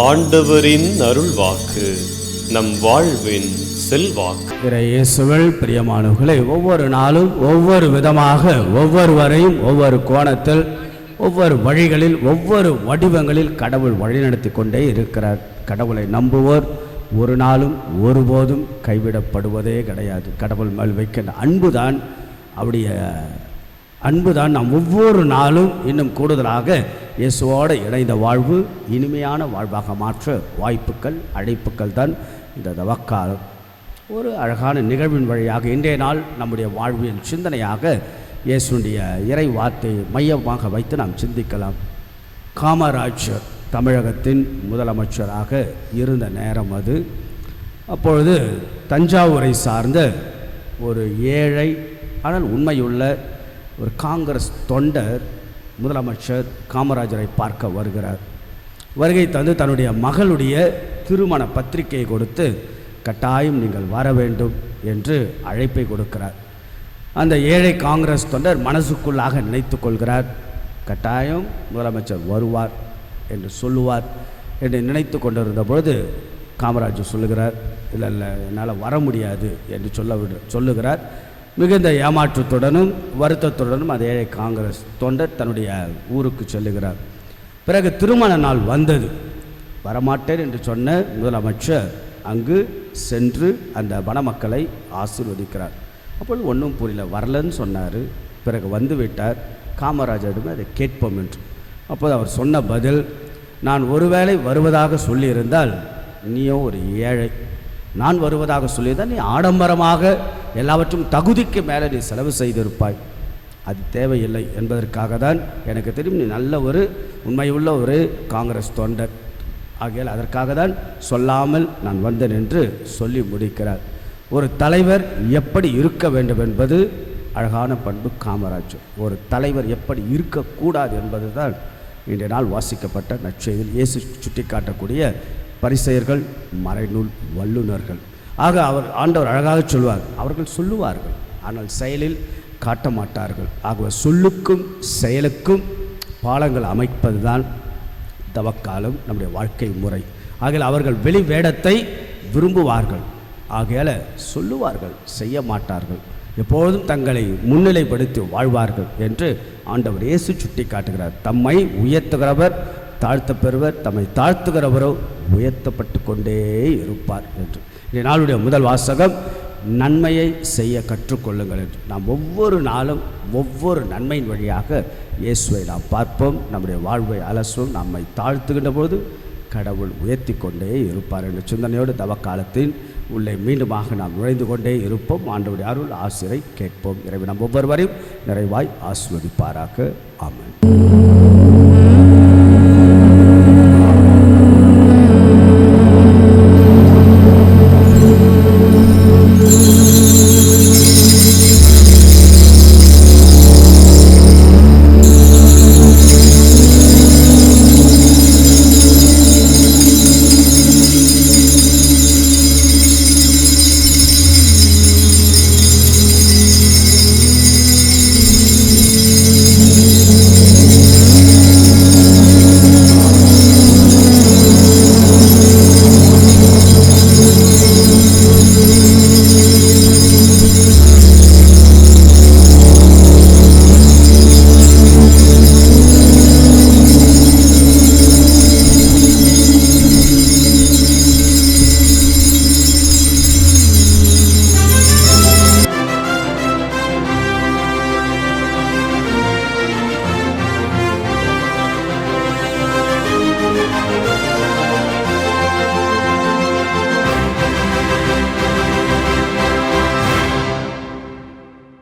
ஆண்டவரின் அருள்வாக்கு நம் வாழ்வின் செல்வாக்கு. இயேசுவல் பிரியமானவர்களை ஒவ்வொரு நாளும் ஒவ்வொரு விதமாக ஒவ்வொருவரையும் ஒவ்வொரு கோணத்தில் ஒவ்வொரு வழிகளில் ஒவ்வொரு வடிவங்களில் கடவுள் வழிநடத்தி கொண்டே இருக்கிறார். கடவுளை நம்புவோர் ஒரு நாளும் ஒருபோதும் கைவிடப்படுவதே கிடையாது. கடவுள் மேல் வைக்கின்ற அன்புதான் அவருடைய அன்புதான் நாம் ஒவ்வொரு நாளும் இன்னும் கூடுதலாக இயேசுவோடு இணைந்த வாழ்வு இனிமையான வாழ்வாக மாற்ற வாய்ப்புகள் அழைப்புகள் தான் இந்த தவக்காலம். ஒரு அழகான நிகழ்வின் வழியாக இன்றைய நாள் நம்முடைய வாழ்வியல் சிந்தனையாக இயேசுடைய இறை வார்த்தை மையமாக வைத்து நாம் சிந்திக்கலாம். காமராஜர் தமிழகத்தின் முதலமைச்சராக இருந்த நேரம் அது. அப்பொழுது தஞ்சாவூரை சார்ந்த ஒரு ஏழை ஆனால் உண்மையுள்ள ஒரு காங்கிரஸ் தொண்டர் முதலமைச்சர் காமராஜரை பார்க்க வருகிறார். வருகை தந்து தன்னுடைய மகளுடைய திருமண பத்திரிகையை கொடுத்து கட்டாயம் நீங்கள் வர வேண்டும் என்று அழைப்பை கொடுக்கிறார். அந்த ஏழை காங்கிரஸ் தொண்டர் மனசுக்குள்ளாக நினைத்து கொள்கிறார். கட்டாயம் முதலமைச்சர் வருவார் என்று சொல்லுவார் என்று நினைத்து கொண்டிருந்த பொழுது காமராஜர் சொல்லுகிறார் இல்லை இல்லை என்னால் வர முடியாது என்று சொல்ல சொல்லுகிறார். மிகுந்த ஏமாற்றத்துடனும் வருத்தத்துடனும் அந்த ஏழை காங்கிரஸ் தொண்டர் தன்னுடைய ஊருக்கு செல்லுகிறார். பிறகு திருமண நாள் வந்தது. வரமாட்டேன் என்று சொன்ன முதலமைச்சர் அங்கு சென்று அந்த வனமக்களை ஆசீர்வதிக்கிறார். அப்பொழுது ஒன்றும் புரியல வரலன்னு சொன்னார். பிறகு வந்து விட்டார். அதை கேட்போம் என்று. அப்போது அவர் சொன்ன பதில் நான் ஒருவேளை வருவதாக சொல்லியிருந்தால் நீயோ ஒரு ஏழை நான் வருவதாக சொல்லியிருந்தால் நீ ஆடம்பரமாக எல்லாவற்றும் தகுதிக்கு மேலே நீ செலவு செய்திருப்பாய். அது தேவையில்லை என்பதற்காக தான் எனக்கு தெரியும் நீ நல்ல ஒரு உண்மையுள்ள ஒரு காங்கிரஸ் தொண்டர். ஆகையால் அதற்காக தான் சொல்லாமல் நான் வந்தேன் என்று சொல்லி முடிக்கிறார். ஒரு தலைவர் எப்படி இருக்க வேண்டும் என்பது அழகான பண்பு காமராஜர் ஒரு தலைவர் எப்படி இருக்கக்கூடாது என்பது தான் இன்றைய நாள் வாசிக்கப்பட்ட நற்செய்தியில் இயேசு சுட்டிக்காட்டக்கூடிய பரிசெயர்கள் மறைநூல் வல்லுநர்கள். ஆக அவர் ஆண்டவர் அழகாக சொல்வார். அவர்கள் சொல்லுவார்கள் ஆனால் செயலில் காட்ட மாட்டார்கள். ஆகவே சொல்லுக்கும் செயலுக்கும் பாலங்கள் அமைப்பதுதான் தவக்காலம் நம்முடைய வாழ்க்கை முறை. ஆகையால் அவர்கள் வெளி வேடத்தை விரும்புவார்கள். ஆகையால் சொல்லுவார்கள் செய்ய மாட்டார்கள். எப்பொழுதும் தங்களை முன்னிலைப்படுத்தி வாழ்வார்கள் என்று ஆண்டவர் இயேசு சுட்டி காட்டுகிறார் தம்மை உயர்த்துகிறவர் தாழ்த்த பெறுவர் தம்மை தாழ்த்துகிறவரோ உயர்த்தப்பட்டு கொண்டே இருப்பார் என்று. இந்த நாளுடைய முதல் வாசகம் நன்மையை செய்ய கற்றுக்கொள்ளுங்கள் என்று. நாம் ஒவ்வொரு நாளும் ஒவ்வொரு நன்மையின் வழியாக இயேசுவை நாம் பார்ப்போம். நம்முடைய வாழ்வை அலசும் நம்மை தாழ்த்துகின்ற போது கடவுள் உயர்த்தி கொண்டே இருப்பார் என்ற சிந்தனையோடு தவக்காலத்தின் உள்ளே மீண்டுமாக நாம் நுழைந்து கொண்டே இருப்போம். ஆண்டவருடைய அருள் ஆசிரை கேட்போம். இறைவன் நம் ஒவ்வொருவரையும் நிறைவாய் ஆஸ்வதிப்பாராக ஆமன்.